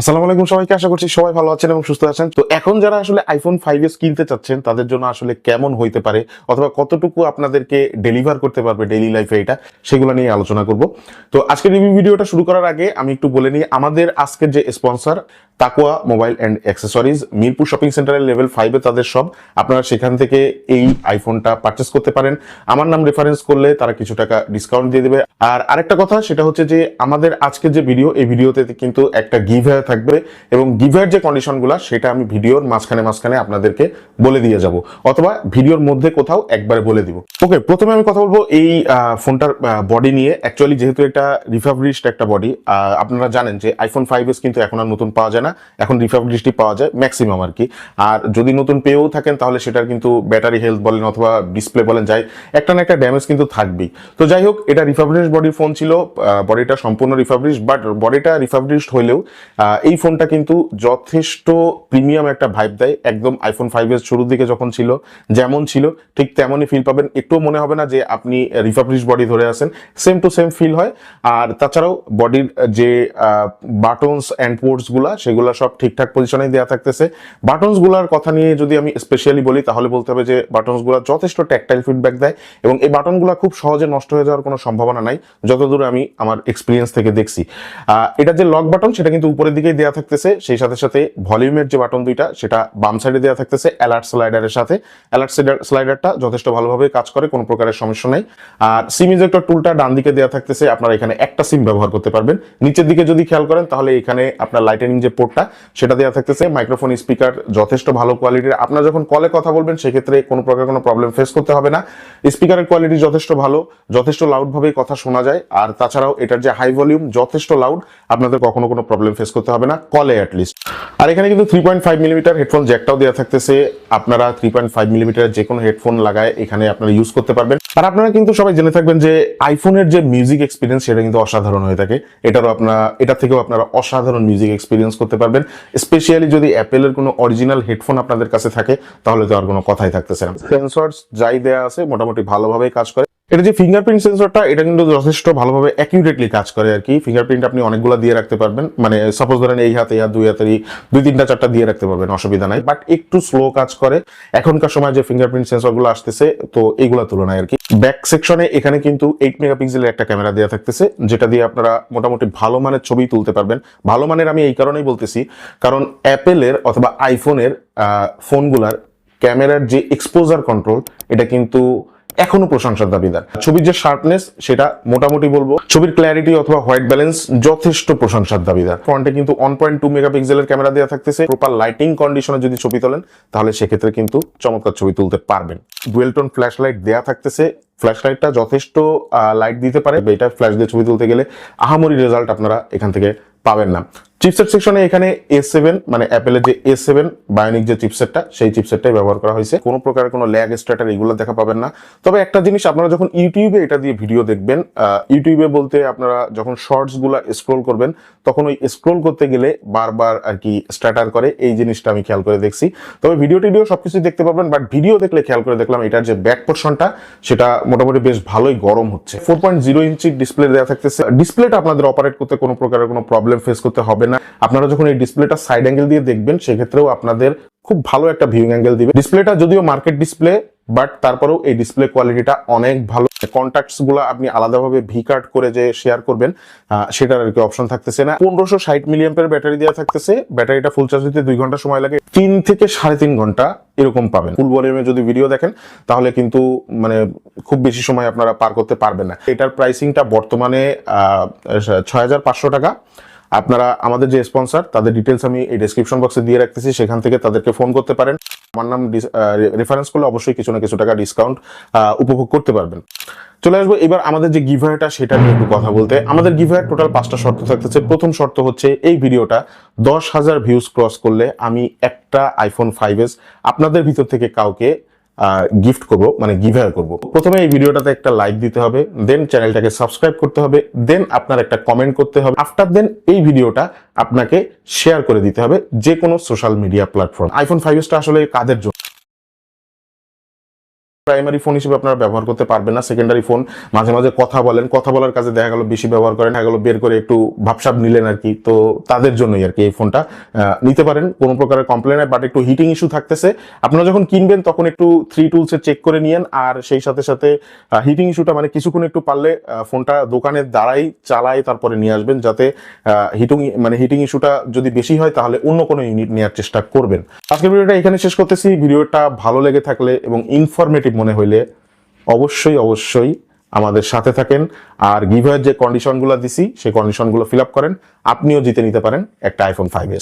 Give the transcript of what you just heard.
আসসালামু আলাইকুম সবাইকে, আশা করছি সবাই ভালো আছেন এবং সুস্থ আছেন। তো এখন যারা আসলে আইফোন ফাইভ এস কিনতে চাচ্ছেন, তাদের জন্য আসলে কেমন হইতে পারে অথবা কতটুকু আপনাদেরকে ডেলিভার করতে পারবে ডেইলি লাইফে এটা, সেগুলো নিয়ে আলোচনা করব। তো আজকের রিভিউ ভিডিওটা শুরু করার আগে আমি একটু বলে নিই, আমাদের আজকের যে স্পন্সর তাকুয়া mobile and accessories Mirpur shopping সেন্টারের লেভেল ফাইভে তাদের সব আপনারা সেখান থেকে এই আইফোনটা পারচেস করতে পারেন। আমার নাম রেফারেন্স করলে তারা কিছু টাকা ডিসকাউন্ট দিয়ে দেবে। আর আরেকটা কথা, সেটা হচ্ছে যে আমাদের আজকের যে ভিডিও এই ভিডিওতে কিন্তু একটা গিভওয়ে থাকবে এবং গিভওয়ের যে কন্ডিশনগুলো, সেটা আমি ভিডিওর মাঝখানে মাঝখানে আপনাদেরকে বলে দিয়ে যাব। অথবা ভিডিওর মধ্যে কোথাও একবারে বলে দিব। ওকে, প্রথমে আমি কথা বলব এই ফোনটার বডি নিয়ে। অ্যাকচুয়ালি যেহেতু এটা রিফাবলিশড একটা বডি আপনারা জানেন যে আইফোন ফাইভ এস কিন্তু এখন আর নতুন পাওয়া যায় না। এখন রিফাবলিশডই পাওয়া যায় ম্যাক্সিমাম আর কি। আর যদি নতুন পেয়েও থাকেন, তাহলে সেটার কিন্তু ব্যাটারি হেলথ বলেন অথবা ডিসপ্লে বলেন যাই, একটা না একটা ড্যামেজ কিন্তু থাকবেই। তো যাই হোক, এটা রিফাবলিশ বডির ফোন ছিল বডিটা সম্পূর্ণ রিফাবলিশ বাট বডিটা রিফাবলিশড হলেও এই ফোনটা কিন্তু যথেষ্ট প্রিমিয়াম একটা ভাইব দেয়। একদম আইফোন ফাইভ এর শুরুর দিকে যখন ছিল, যেমন ছিল, ঠিক তেমনই ফিল পাবেন। একটুও মনে হবে না যে আপনি রিফাবলিশ বডি ধরে আছেন। সেম টু সেম ফিল হয়। আর তাছাড়াও বডির যে বাটনস অ্যান্ড পোর্টসগুলা, সেগুলা সব ঠিকঠাক পজিশনে দেওয়া থাকতেছে। বাটনসগুলার কথা নিয়ে যদি আমি স্পেশালি বলি, তাহলে বলতে হবে যে বাটনসগুলা যথেষ্ট ট্যাকটাইল ফিডব্যাক দেয় এবং এই বাটনগুলা খুব সহজে নষ্ট হয়ে যাওয়ার কোনো সম্ভাবনা নাই, যতদূর আমি আমার এক্সপিরিয়েন্স থেকে দেখছি। এটা যে লক বাটন সেটা কিন্তু উপরের দিকেই দেওয়া থাকতেছে, সেই সাথে সাথে ভলিউমের যে বাটন দুইটা, সেটা বাম সাইডে দেওয়া থাকতেছে অ্যালার্ট স্লাইডারের সাথে। অ্যালার্ট স্লাইডারটা যথেষ্ট ভালোভাবে কাজ করে, কোনো প্রকারের সমস্যা নেই। আর সিম ইজেক্টর টুলটা ডান দিকে দেওয়া থাকতেছে, আপনারা এখানে একটা সিম ব্যবহার করতে পারবেন। নিচের দিকে যদি খেয়াল করেন, তাহলে এখানে আপনার লাইটেনিং যে পোর্টটা সেটা দেওয়া থাকতেছে। মাইক্রোফোন স্পিকার যথেষ্ট ভালো কোয়ালিটির আপনারা যখন কলে কথা বলবেন, সেক্ষেত্রে কোনো প্রকার কোনো প্রবলেম ফেস করতে হবে না। স্পিকারের কোয়ালিটি যথেষ্ট ভালো, যথেষ্ট লাউড ভাবে কথা শোনা যায়। আর তাছাড়াও এটার যে হাই ভলিউম যথেষ্ট লাউড আপনাদের কখনো কোনো প্রবলেম ফেস করতে হবে না, কলে অ্যাটলিস্ট আর এখানে কিন্তু three point five millimetre headphone জ্যাকটাও দেওয়া থাকতেছে। আপনারা থ্রি পয়েন্ট ফাইভ মিলিমিটার যে কোনো হেডফোন লাগায় এখানে আপনারা ইউজ করতে পারবেন। আর আপনারা কিন্তু সবাই জেনে থাকবেন যে আইফোনের যে মিউজিক এক্সপিরিয়েন্স সেটা কিন্তু অসাধারণ হয়ে থাকে। এটারও আপনারা এটা থেকেও আপনারা অসাধারণ মিউজিক এক্সপিরিয়েন্স করতে পারবেন। স্পেশালি যদি অ্যাপেলের কোনো অরিজিনাল হেডফোন আপনাদের কাছে থাকে, তাহলে তো আর কোনো কথাই থাকতেছে না। সেন্সর যাই দেয়া আছে, মোটামুটি ভালোভাবেই কাজ করে। এটা যে ফিঙ্গারপ্রিন্ট সেন্সরটা এটা কিন্তু যথেষ্ট ভালোভাবে অ্যাকিউরেটলি কাজ করে আর কি। ফিঙ্গারপ্রিন্ট আপনি অনেকগুলো দিয়ে রাখতে পারবেন। মানে সাপোজ ধরেন এই হাতে হাত, দুই হাতেরই দুই, তিনটা, চারটা দিয়ে রাখতে পারবেন, অসুবিধা নাই। বাট একটু স্লো কাজ করে। এখনকার সময় যে ফিঙ্গারপ্রিন্ট সেন্সরগুলো আসতেছে, তো এইগুলা তুলনায় আর কি। ব্যাক সেকশনে এখানে কিন্তু এইট মেগাপিক্সেলের একটা ক্যামেরা দেওয়া থাকতেছে, যেটা দিয়ে আপনারা মোটামুটি ভালো মানের ছবি তুলতে পারবেন। ভালো মানের আমি এই কারণেই বলতেছি, কারণ অ্যাপেলের অথবা আইফোনের ফোনগুলার ক্যামেরার যে এক্সপোজার কন্ট্রোল এটা কিন্তু এখনও প্রশংসার দাবিদার। ছবির যে শার্পনেস সেটা মোটামুটি বলব। ছবির ক্ল্যারিটি অথবা হোয়াইট ব্যালেন্স যথেষ্ট প্রশংসার দাবিদার। ফ্রন্টে কিন্তু ওয়ান পয়েন্ট টু মেগাপিক্সেলের ক্যামেরা দেওয়া থাকতেছে। প্রপার লাইটিং কন্ডিশনে যদি ছবি তোলেন, তাহলে সেক্ষেত্রে কিন্তু চমৎকার ছবি তুলতে পারবেন। ডুয়েল টোন ফ্ল্যাশ লাইট দেওয়া থাকতেছে। ফ্ল্যাশ লাইটটা যথেষ্ট লাইট দিতে পারে। এটা ফ্ল্যাশ দিয়ে ছবি তুলতে গেলে আহামরি রেজাল্ট আপনারা এখান থেকে পাবেন না। চিপসেট সেকশনে এখানে এস সেভেন মানে অ্যাপেলের যে এস সেভেন বায়োনিক যে চিপসেটটা সেই চিপসেটটাই ব্যবহার করা হয়েছে। কোনো প্রকারের কোনো ল্যাগ স্ট্যাটার এগুলো দেখা পাবেন না। তবে একটা জিনিস, আপনারা যখন ইউটিউবে এটা দিয়ে ভিডিও দেখবেন ইউটিউবে বলতে আপনারা যখন শর্টসগুলা স্ক্রোল করবেন, তখন ওই স্ক্রোল করতে গেলে বারবার আর কি স্ট্যাটার করে। এই জিনিসটা আমি খেয়াল করে দেখছি। তবে ভিডিও টিডিও সবকিছু দেখতে পারবেন বাট ভিডিও দেখলে খেয়াল করে দেখলাম এটার যে ব্যাক পোর্শনটা সেটা মোটামুটি বেশ ভালোই গরম হচ্ছে। Four point zero inch display দেওয়া থাকতেছে। ডিসপ্লেটা আপনাদের অপারেট করতে কোনো প্রকারের কোনো প্রবলেম ফেস করতে হবে না, আপনারা যখন এই ডিসপ্লেটা সাইড অ্যাঙ্গেল দিয়ে দেখবেন, সেক্ষেত্রেও আপনাদের খুব ভালো একটা ভিউইং অ্যাঙ্গেল দিবে। ডিসপ্লেটা যদিও মার্কেট ডিসপ্লে বাট তারপরেও এই ডিসপ্লে কোয়ালিটিটা অনেক ভালো। কন্ট্যাক্টসগুলো আপনি আলাদাভাবে ভি কার্ড করে যে শেয়ার করবেন সেটার আর কি অপশন থাকতেছে না। পনেরোশো ষাট মিলিয়ামের ব্যাটারি দেওয়া থাকতেছে। ব্যাটারিটা ফুল চার্জ দিতে দুই ঘণ্টা সময় লাগে। তিন থেকে সাড়ে তিন ঘণ্টা এরকম পাবেন। ফুল ভলিউমে যদি ভিডিও দেখেন, তাহলে কিন্তু মানে খুব বেশি সময় আপনারা পার করতে পারবেন না। এটার প্রাইসিংটা বর্তমানে ছয় হাজার পাঁচশো টাকা। আপনারা আমাদের যে স্পন্সর তাদের ডিটেলস আমি এই ডেসক্রিপশন বক্সে দিয়ে রাখতেছি, সেখান থেকে তাদেরকে ফোন করতে পারেন। আমার নাম রেফারেন্স করলে অবশ্যই কিছু না কিছু টাকা ডিসকাউন্ট উপভোগ করতে পারবেন। চলে আসব, এবার আমাদের যে গিভারটা সেটা নিয়ে একটু কথা বলতে। আমাদের গিভার টোটাল পাঁচটা শর্ত থাকতেছে। প্রথম শর্ত হচ্ছে এই ভিডিওটা দশ হাজার ভিউজ ক্রস করলে আমি একটা আইফোন ফাইভ এস আপনাদের ভিতর থেকে কাউকে গিফট করব মানে গিভার করব। প্রথমে এই ভিডিওটাতে একটা লাইক দিতে হবে দেন চ্যানেলটাকে সাবস্ক্রাইব করতে হবে দেন আপনার একটা কমেন্ট করতে হবে। আফটার দেন এই ভিডিওটা আপনাকে শেয়ার করে দিতে হবে যে কোনো social media platform iPhone five star আসলে কাদের জন্য? প্রাইমারি ফোন হিসেবে আপনারা ব্যবহার করতে পারবেন না। সেকেন্ডারি ফোন মাঝে মাঝে কথা বলেন। কথা বলার কাজে দেখা গেল বেশি ব্যবহার করেন, দেখা গেল বের করে একটু ভাবসাব নিলেন আর কি। তো তাদের জন্যই আর কি এই ফোনটা নিতে পারেন। কোনো প্রকারের কমপ্লেন বাট একটু হিটিং ইস্যু থাকতেছে। আপনারা যখন কিনবেন তখন একটু থ্রি টুলসে চেক করে নিয়েন। আর সেই সাথে সাথে হিটিং ইস্যুটা মানে কিছুক্ষণ একটু পারলে ফোনটা দোকানের দ্বারাই চালাই তারপরে নিয়ে আসবেন। যাতে হিটিং মানে হিটিং ইস্যুটা যদি বেশি হয় তাহলে অন্য কোনো ইউনিট নেওয়ার চেষ্টা করবেন। আজকের ভিডিওটা এখানে শেষ করতেছি। ভিডিওটা ভালো লেগে থাকলে এবং ইনফরমেটিভ মনে হইলে অবশ্যই অবশ্যই আমাদের সাথে থাকেন। আর গিভার যে কন্ডিশনগুলো দিছি, সেই কন্ডিশনগুলো ফিল আপ করেন। আপনিও জিতে নিতে পারেন একটা আইফোন ফাইভ এস